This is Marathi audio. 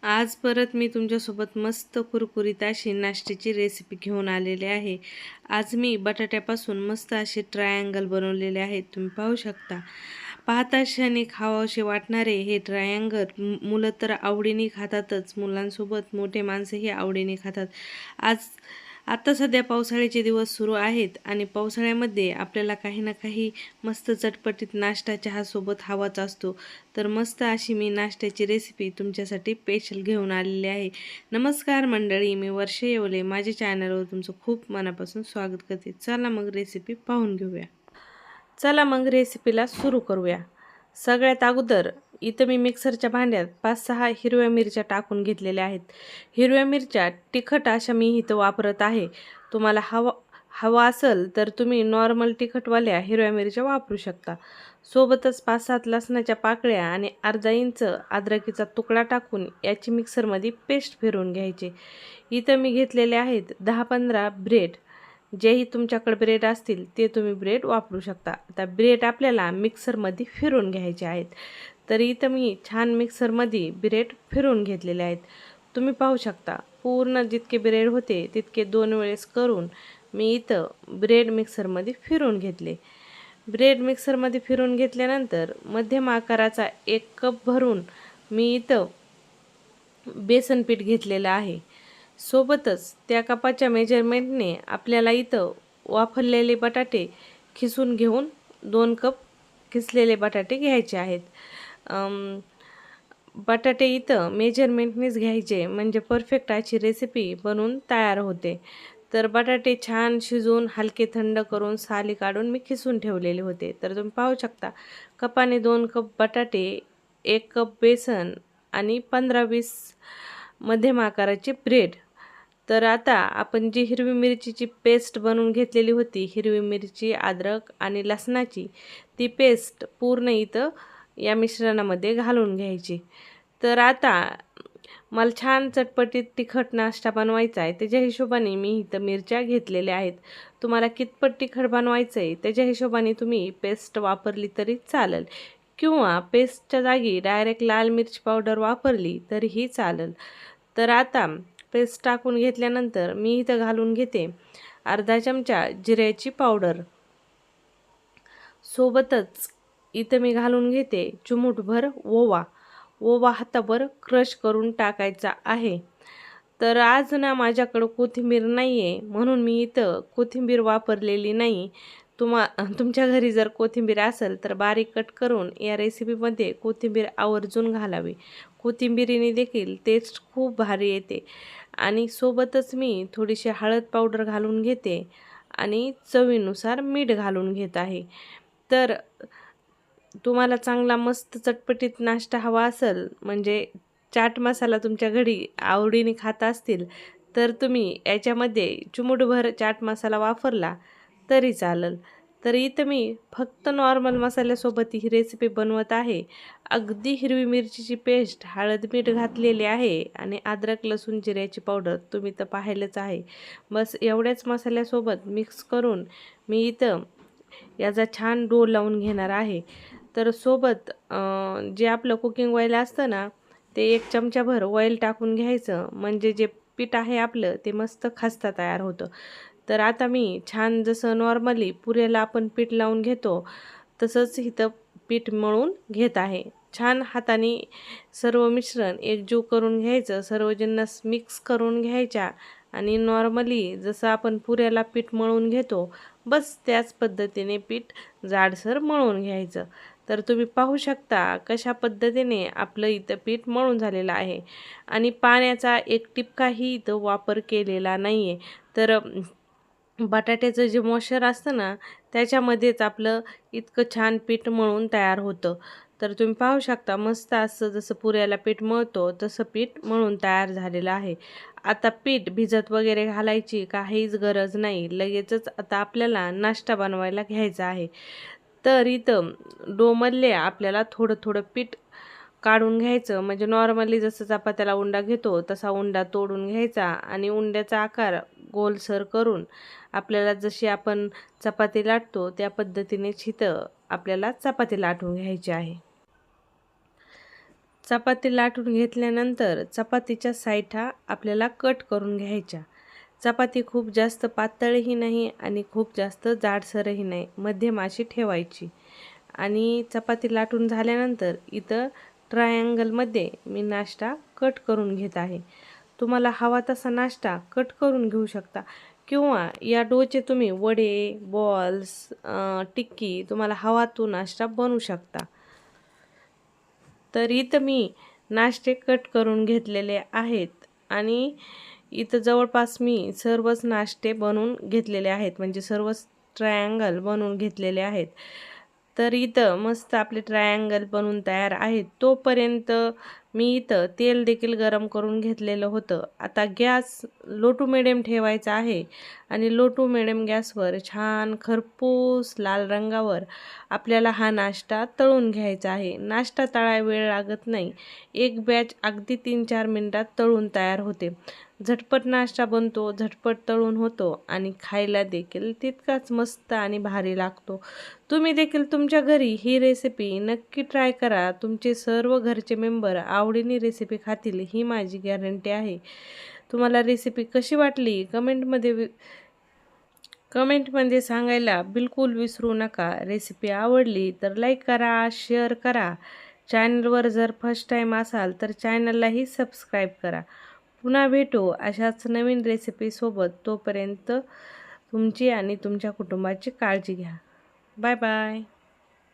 आज परत मी तुमच्यासोबत मस्त कुरकुरीत अशी नाश्त्याची रेसिपी घेऊन आलेले आहे. आज मी बटाट्यापासून मस्त असे ट्रायंगल बनवलेले आहेत. तुम्ही पाहू शकता. पाहता क्षणी खावासे वाटणारे हे ट्रायंगल मुलं तर आवडीने खातातच. मुलांसोबत मोठे माणसंही आवडीने खातात. आज आता सध्या पावसाळ्याचे दिवस सुरू आहेत आणि पावसाळ्यामध्ये आपल्याला काही ना काही मस्त चटपटीत नाश्ता चहासोबत हवाच असतो. तर मस्त अशी मी नाश्त्याची रेसिपी तुमच्यासाठी स्पेशल घेऊन आलेली आहे. नमस्कार मंडळी मी वर्ष येवले. माझ्या चॅनलवर तुमचं खूप मनापासून स्वागत करते. चला मग रेसिपी पाहून घेऊया. चला मग रेसिपीला सुरू करूया. सगळ्यात अगोदर इथं मी मिक्सरच्या भांड्यात पाच सहा हिरव्या मिरच्या टाकून घेतलेल्या आहेत. हिरव्या मिरच्या तिखट अशा मी इथं वापरत आहे. तुम्हाला हवा हवा असेल तर तुम्ही नॉर्मल तिखटवाल्या हिरव्या मिरच्या वापरू शकता. सोबतच पाच सात लसणाच्या पाकळ्या आणि अर्धा इंच अद्रकीचा तुकडा टाकून याची मिक्सरमध्ये पेस्ट फिरवून घ्यायची. इथं मी घेतलेले आहेत दहा पंधरा ब्रेड जेही तुमच्याकडे ब्रेड असतील ते तुम्ही ब्रेड वापरू शकता. आता ब्रेड आपल्याला मिक्सरमध्ये फिरून घ्यायचे आहेत. तर इथं मी छान मिक्सरमध्ये ब्रेड फिरून घेतलेले आहेत. तुम्ही पाहू शकता पूर्ण जितके ब्रेड होते तितके दोन वेळेस करून मी इथं ब्रेड मिक्सरमध्ये फिरून घेतले. ब्रेड मिक्सरमध्ये फिरून घेतल्यानंतर मध्यम आकाराचा एक कप भरून मी इथं बेसन पीठ घेतलेलं आहे. सोबतच त्या कपाच्या मेजरमेंटने आपल्याला इथं वाफरलेले बटाटे खिसून घेऊन दोन कप खिसलेले बटाटे घ्यायचे आहेत. बटाटे इथं मेजरमेंटनेच घ्यायचे म्हणजे परफेक्ट अशी रेसिपी बनवून तयार होते. तर बटाटे छान शिजवून हलके थंड करून साली काढून मी खिसून ठेवलेले होते. तर तुम्ही पाहू शकता कपाने दोन कप बटाटे एक कप बेसन आणि पंधरा वीस मध्यम आकाराचे ब्रेड. तर आता आपण जी हिरवी मिरचीची पेस्ट बनवून घेतलेली होती हिरवी मिरची अद्रक आणि लसणाची ती पेस्ट पूर्ण इथं या मिश्रणामध्ये घालून घ्यायची. तर आता मला छान चटपटीत तिखट नाश्ता बनवायचा आहे त्याच्या हिशोबाने मी इथं मिरच्या घेतलेल्या आहेत. तुम्हाला कितपट तिखट बनवायचं आहे त्याच्या हिशोबाने तुम्ही पेस्ट वापरली तरी चालेल. किंवा पेस्टच्या जागी डायरेक्ट लाल मिरची पावडर वापरली तरीही चालेल. तर आता पेस्ट टाकून घेतल्यानंतर मी इथं घालून घेते अर्धा चमचा जिऱ्याची पावडर सोबतच इथं मी घालून घेते चिमूटभर ओवा. ओवा हातावर क्रश करून टाकायचा आहे. तर आज ना माझ्याकडं कोथिंबीर नाही आहे म्हणून मी इथं कोथिंबीर वापरलेली नाही. तुम्हा तुमच्या घरी जर कोथिंबीर असेल तर बारीक कट करून या रेसिपीमध्ये कोथिंबीर आवर्जून घालावी. कोथिंबीरीने देखील टेस्ट खूप भारी येते. आणि सोबतच मी थोडीशी हळद पावडर घालून घेते आणि चवीनुसार मीठ घालून घेत आहे. तर तुम्हाला चांगला मस्त चटपटीत नाश्ता हवा असेल म्हणजे चाट मसाला तुमच्या घरी आवडीने खात असतील तर तुम्ही याच्यामध्ये चुमुटभर चाट मसाला वापरला. तरी चालेल. तर इथं मी फक्त नॉर्मल मसाल्यासोबत ही रेसिपी बनवत आहे. अगदी हिरवी मिरचीची पेस्ट हळद मीठ घातलेली आहे आणि अद्रक लसूण जिऱ्याची पावडर तुम्ही तर पाहिलंच आहे. बस एवढ्याच मसाल्यासोबत मिक्स करून मी इथं याचा छान डो लावून घेणार आहे. तर सोबत जे आपलं कुकिंग ऑइल असतं ना ते एक चमचाभर ऑइल टाकून घ्यायचं. म्हणजे जे पीठ आहे आपलं ते मस्त खस्ता तयार होतं. तर आता मी छान जसं नॉर्मली पुऱ्याला आपण पीठ लावून घेतो तसंच इथं पीठ मळून घेत आहे. छान हाताने सर्व मिश्रण एकजीव करून घ्यायचं सर्व जिन्नस मिक्स करून घ्यायच्या आणि नॉर्मली जसं आपण पुऱ्याला पीठ मळून घेतो बस त्याच पद्धतीने पीठ जाडसर मळून घ्यायचं. तर तुम्ही पाहू शकता कशा पद्धतीने आपलं इथं पीठ मळून झालेलं आहे. आणि पाण्याचा एक टिपकाही इथं वापर केलेला नाही आहे तर बटाट्याचं जे मॉइश्चर असतं ना त्याच्यामध्येच आपलं इतकं छान पीठ मळून तयार होतं. तर तुम्ही पाहू शकता मस्त असं जसं पुऱ्याला पीठ मळतो तसं पीठ मळून तयार झालेलं आहे. आता पीठ भिजत वगैरे घालायची काहीच गरज नाही. लगेचच आता आपल्याला नाश्ता बनवायला घ्यायचा आहे. तर इथं डोमधले आपल्याला थोडं थोडं पीठ काढून घ्यायचं. म्हणजे नॉर्मली जसं चपात्याला उंडा घेतो तसा उंडा तोडून घ्यायचा आणि उंड्याचा आकार गोलसर करून आपल्याला जशी आपण चपाती लाटतो त्या पद्धतीने छितं आपल्याला चपाती लाटून घ्यायची आहे. चपाती लाटून घेतल्यानंतर चपातीच्या सायठा आपल्याला कट करून घ्यायच्या. चपाती खूप जास्त पातळही नाही आणि खूप जास्त जाडसरही नाही मध्यम अशी ठेवायची. आणि चपाती लाटून झाल्यानंतर इथं ट्रायंगलमध्ये मी नाश्ता कट करून घेत आहे. तुम्हाला हवा तसा नाश्ता कट करून घेऊ शकता. किंवा या डोचे तुम्ही वडे बॉल्स टिक्की तुम्हाला हवा तो नाश्ता बनवू शकता. तर इथं मी नाश्ते कट करून घेतलेले आहेत आणि इथं जवळपास मी सर्वच नाश्ते बनवून घेतलेले आहेत. म्हणजे सर्वच ट्रायंगल बनवून घेतलेले आहेत. तर इथं मस्त आपले ट्रायंगल बनवून तयार आहेत. तोपर्यंत मी इथं तेल देखील गरम करून घेतलेलं होतं. आता गॅस लो टू मिडियम ठेवायचा आहे. आणि लो टू मिडियम गॅसवर छान खरपूस लाल रंगावर आपल्याला हा नाश्ता तळून घ्यायचा आहे. नाश्ता तळाय वेळ लागत नाही. एक बॅच अगदी तीन चार मिनटात तळून तयार होते. झटपट नाश्ता बनतो झटपट तळून होतो आणि खायला देखील तितकाच मस्त आणि भारी लागतो. तुम्ही देखील तुमच्या घरी ही रेसिपी नक्की ट्राय करा. तुमचे सर्व घरचे मेंबर आवडीने रेसिपी खातील ही माझी गॅरंटी आहे. तुम्हाला रेसिपी कशी वाटली? कमेंटमध्ये कमेंटमध्ये सांगायला बिलकुल विसरू नका. रेसिपी आवडली तर लाईक करा शेअर करा. चॅनलवर जर फर्स्ट टाईम असाल तर चॅनललाही सबस्क्राईब करा. पुन्हा भेटू अशाच नवीन रेसिपीसोबत तोपर्यंत तुमची आणि तुमच्या कुटुंबाची काळजी घ्या. Bye bye